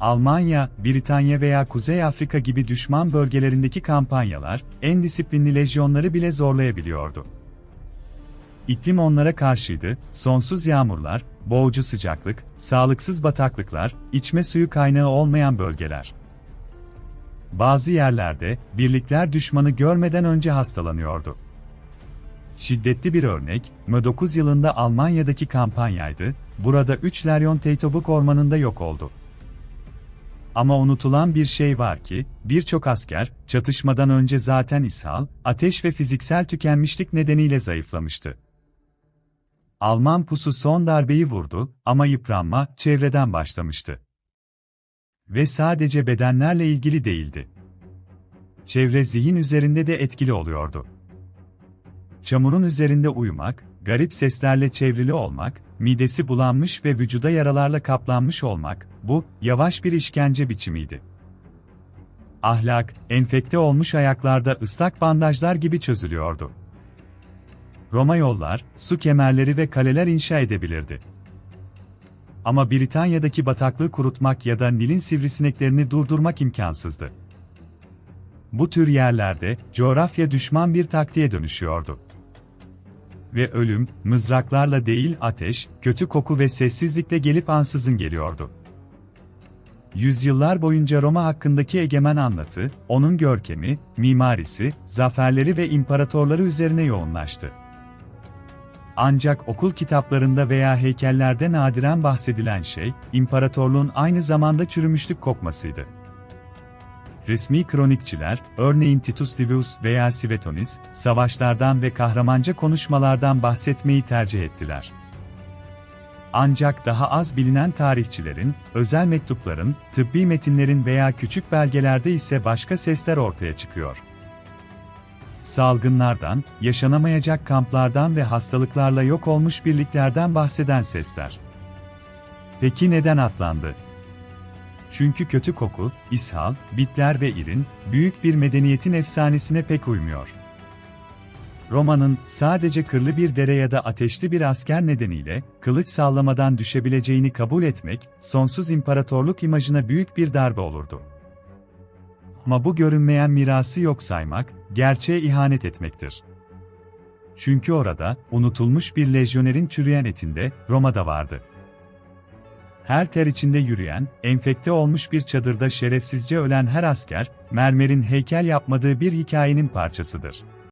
Almanya, Britanya veya Kuzey Afrika gibi düşman bölgelerindeki kampanyalar, en disiplinli lejyonları bile zorlayabiliyordu. İklim onlara karşıydı, sonsuz yağmurlar, boğucu sıcaklık, sağlıksız bataklıklar, içme suyu kaynağı olmayan bölgeler. Bazı yerlerde, birlikler düşmanı görmeden önce hastalanıyordu. Şiddetli bir örnek, M9 yılında Almanya'daki kampanyaydı, burada 3 Leryon Teytobuk ormanında yok oldu. Ama unutulan bir şey var ki, birçok asker, çatışmadan önce zaten ishal, ateş ve fiziksel tükenmişlik nedeniyle zayıflamıştı. Alman pusu son darbeyi vurdu ama yıpranma çevreden başlamıştı. Ve sadece bedenlerle ilgili değildi. Çevre zihin üzerinde de etkili oluyordu. Çamurun üzerinde uyumak, garip seslerle çevrili olmak, midesi bulanmış ve vücuda yaralarla kaplanmış olmak, bu, yavaş bir işkence biçimiydi. Ahlak, enfekte olmuş ayaklarda ıslak bandajlar gibi çözülüyordu. Roma yollar, su kemerleri ve kaleler inşa edebilirdi. Ama Britanya'daki bataklığı kurutmak ya da Nil'in sivrisineklerini durdurmak imkansızdı. Bu tür yerlerde, coğrafya düşman bir taktiğe dönüşüyordu ve ölüm, mızraklarla değil ateş, kötü koku ve sessizlikle gelip ansızın geliyordu. Yüzyıllar boyunca Roma hakkındaki egemen anlatı, onun görkemi, mimarisi, zaferleri ve imparatorları üzerine yoğunlaştı. Ancak okul kitaplarında veya heykellerde nadiren bahsedilen şey, imparatorluğun aynı zamanda çürümüşlük kokmasıydı. Resmi kronikçiler, örneğin Titus Livius veya Suetonius, savaşlardan ve kahramanca konuşmalardan bahsetmeyi tercih ettiler. Ancak daha az bilinen tarihçilerin, özel mektupların, tıbbi metinlerin veya küçük belgelerde ise başka sesler ortaya çıkıyor. Salgınlardan, yaşanamayacak kamplardan ve hastalıklarla yok olmuş birliklerden bahseden sesler. Peki neden atlandı? Çünkü kötü koku, ishal, bitler ve irin, büyük bir medeniyetin efsanesine pek uymuyor. Roma'nın sadece kırlı bir dere ya da ateşli bir asker nedeniyle kılıç sallamadan düşebileceğini kabul etmek, sonsuz imparatorluk imajına büyük bir darbe olurdu. Ama bu görünmeyen mirası yok saymak, gerçeğe ihanet etmektir. Çünkü orada, unutulmuş bir lejyonerin çürüyen etinde, Roma'da vardı her ter içinde yürüyen, enfekte olmuş bir çadırda şerefsizce ölen her asker, mermerin heykel yapmadığı bir hikayenin parçasıdır.